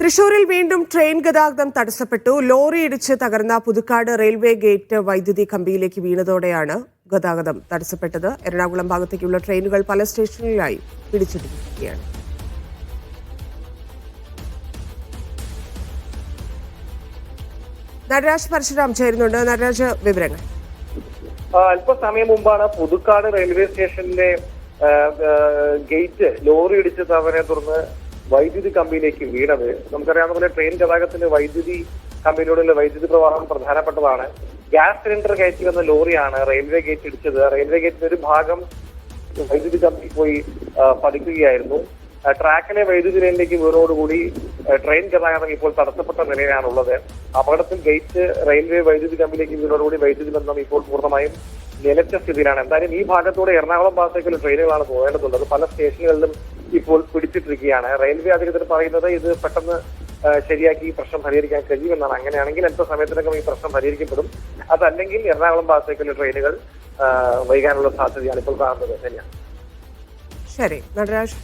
തൃശൂരിൽ വീണ്ടും ട്രെയിൻ ഗതാഗതം തടസ്സപ്പെട്ടു. ലോറി ഇടിച്ച് തകർന്ന പുതുക്കാട് റെയിൽവേ ഗേറ്റ് വൈദ്യുതി കമ്പിയിലേക്ക് വീണതോടെയാണ് ഗതാഗതം തടസ്സപ്പെട്ടത്. എറണാകുളം ഭാഗത്തേക്കുള്ള ട്രെയിനുകൾ പല സ്റ്റേഷനുകളിലായി പിടിച്ചിട്ടിരിക്കുകയാണ് നടരാജ് പരശുരാം ചേരുന്നുണ്ട്. നടരാജ് വിവരങ്ങൾ. അല്പസമയം മുമ്പാണ് പുതുക്കാട് റെയിൽവേ സ്റ്റേഷനിലെ ഗേറ്റ് ലോറി ഇടിച്ച് തവനെ തുടർന്ന് വൈദ്യുതി കമ്പിയിലേക്ക് വീണത്. നമുക്കറിയാവുന്ന പോലെ ട്രെയിൻ ഗതാഗതത്തിന്റെ വൈദ്യുതി കമ്പിയിലൂടെയുള്ള വൈദ്യുതി പ്രവാഹം പ്രധാനപ്പെട്ടതാണ്. ഗ്യാസ് സിലിണ്ടർ കയറ്റി വന്ന ലോറിയാണ് റെയിൽവേ ഗേറ്റ് ഇടിച്ചത്. റെയിൽവേ ഗേറ്റിന്റെ ഒരു ഭാഗം വൈദ്യുതി കമ്പി പോയി പതിക്കുകയായിരുന്നു. ട്രാക്കിലെ വൈദ്യുതി ലൈനിലേക്ക് വീണോടുകൂടി ട്രെയിൻ ഗതാഗതം ഇപ്പോൾ തടസ്സപ്പെട്ട നിലയിലാണുള്ളത്. അപകടത്തിൽ ഗേറ്റ് റെയിൽവേ വൈദ്യുതി കമ്പിയിലേക്ക് വീണോടുകൂടി വൈദ്യുതി ബന്ധം ഇപ്പോൾ പൂർണമായും നിലച്ച സ്ഥിതിയിലാണ്. എന്തായാലും ഈ ഭാഗത്തൂടെ എറണാകുളം ഭാഗത്തേക്കുള്ള ട്രെയിനുകളാണ് പോകേണ്ടതുള്ളത്. പല സ്റ്റേഷനുകളിലും ഇപ്പോൾ പിടിച്ചിട്ടിരിക്കുകയാണ്. റെയിൽവേ അധികൃതർ പറയുന്നത് ഇത് പെട്ടെന്ന് ശരിയാക്കി ഈ പ്രശ്നം പരിഹരിക്കാൻ കഴിയുമെന്നാണ്. അങ്ങനെയാണെങ്കിൽ എത്ര സമയത്തിനകം ഈ പ്രശ്നം പരിഹരിക്കപ്പെടും. അതല്ലെങ്കിൽ എറണാകുളം ഭാഗത്തേക്കുള്ള ട്രെയിനുകൾ വൈകാനുള്ള സാധ്യതയാണ് ഇപ്പോൾ കാണുന്നത്. ശരി. നടരാജ്.